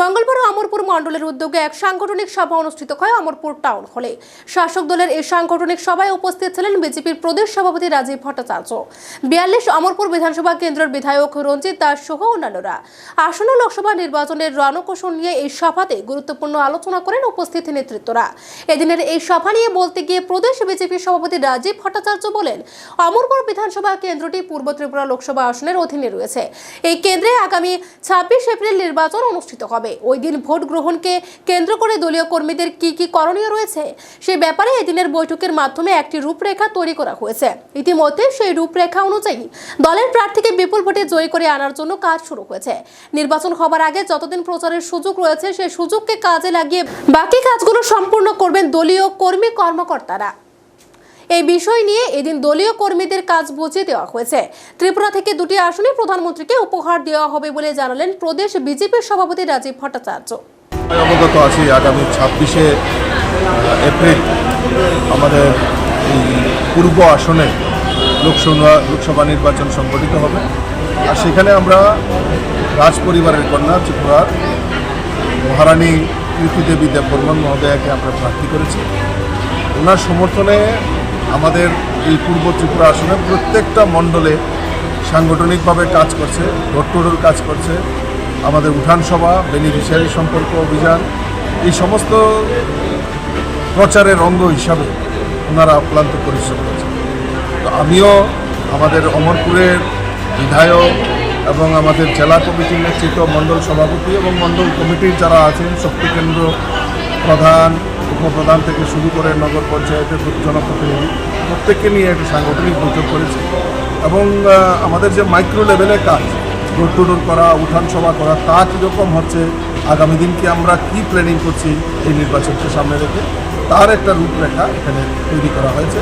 মঙ্গলবার অমরপুর মণ্ডলের উদ্যোগে এক সাংগঠনিক সভা অনুষ্ঠিত হয় অমরপুর টাউন হলে। শাসক দলের এই সাংগঠনিক সভায় উপস্থিত ছিলেন বিজেপির প্রদেশ সভাপতি রাজীব ভট্টাচার্য, বিয়াল্লিশ অমরপুর বিধানসভা কেন্দ্রের বিধায়ক রঞ্জিত দাস সহ অন্যান্যরা। আসন্ন লোকসভা নির্বাচনের রণকৌশল নিয়ে এই সভাতে গুরুত্বপূর্ণ আলোচনা করেন উপস্থিত নেতৃত্বরা। এদিনের এই সভা নিয়ে বলতে গিয়ে প্রদেশ বিজেপি সভাপতি রাজীব ভট্টাচার্য বলেন অমরপুর বিধানসভা কেন্দ্রটি পূর্ব ত্রিপুরা লোকসভা আসনের অধীনে রয়েছে। এই কেন্দ্রে আগামী ছাব্বিশ এপ্রিল নির্বাচন অনুষ্ঠিত হবে। ওই দিন ভোট গ্রহণকে কেন্দ্র করে দলীয় কর্মীদের কি কি করণীয় রয়েছে? সে ব্যাপারে এদিনের বৈঠকের মাধ্যমে একটি রূপরেখা তৈরি করা হয়েছে। ইতিমধ্যে সেই রূপরেখা অনুযায়ী দলের প্রার্থীকে বিপুল ভোটে জয়ী করে আনার জন্য কাজ শুরু হয়েছে। নির্বাচন হবার আগে যতদিন প্রচারের সুযোগ রয়েছে সেই সুযোগকে কাজে লাগিয়ে বাকি কাজগুলো সম্পূর্ণ করবেন দলীয় কর্মী কর্মকর্তারা। এই বিষয় নিয়ে এদিন দলীয় কর্মীদের কাজ বুঝিয়ে দেওয়া হয়েছে। ত্রিপুরা থেকে দুটি আসনে প্রধানমন্ত্রীকে উপহার দেওয়া হবে বলে জানালেন প্রদেশ বিজেপির সভাপতি রাজীব ভট্টাচার্য। অবগত আছি, আগামী ছাব্বিশে এপ্রিল আমাদের পূর্ব আসনে লোকসভা লোকসভা নির্বাচন সংগঠিত হবে। আর সেখানে আমরা রাজ পরিবারের কন্যা, ত্রিপুরার মহারানী কৃতিদেবী দেববর্মন মহোদয়াকে আমরা প্রার্থী করেছি। ওনার সমর্থনে আমাদের এই পূর্ব ত্রিপুরা আসনে প্রত্যেকটা মণ্ডলে সাংগঠনিকভাবে কাজ করছে ডোর কাজ করছে। আমাদের উঠান সভা বেনিফিশিয়ারি সম্পর্ক অভিযান, এই সমস্ত প্রচারের অঙ্গ হিসাবে ওনারা অক্লান্ত পরিশ্রম করেছেন। তো আমিও আমাদের অমরপুরের বিধায়ক এবং আমাদের জেলা কমিটির নেতৃত্ব, মণ্ডল সভাপতি এবং মণ্ডল কমিটির যারা আছেন শক্তি কেন্দ্র প্রধান উপপ্রধান থেকে শুরু করে নগর পঞ্চায়েতের জনপ্রতিনিধি, প্রত্যেককে নিয়ে একটা সাংগঠনিক বৈঠক করেছি। এবং আমাদের যে মাইক্রো লেভেলে কাজ ডোর টু ডোর করা উঠান সভা করা, তা কীরকম হচ্ছে, আগামী দিনকে আমরা কি প্ল্যানিং করছি এই নির্বাচনকে সামনে রেখে, তার একটা রূপরেখা এখানে তৈরি করা হয়েছে।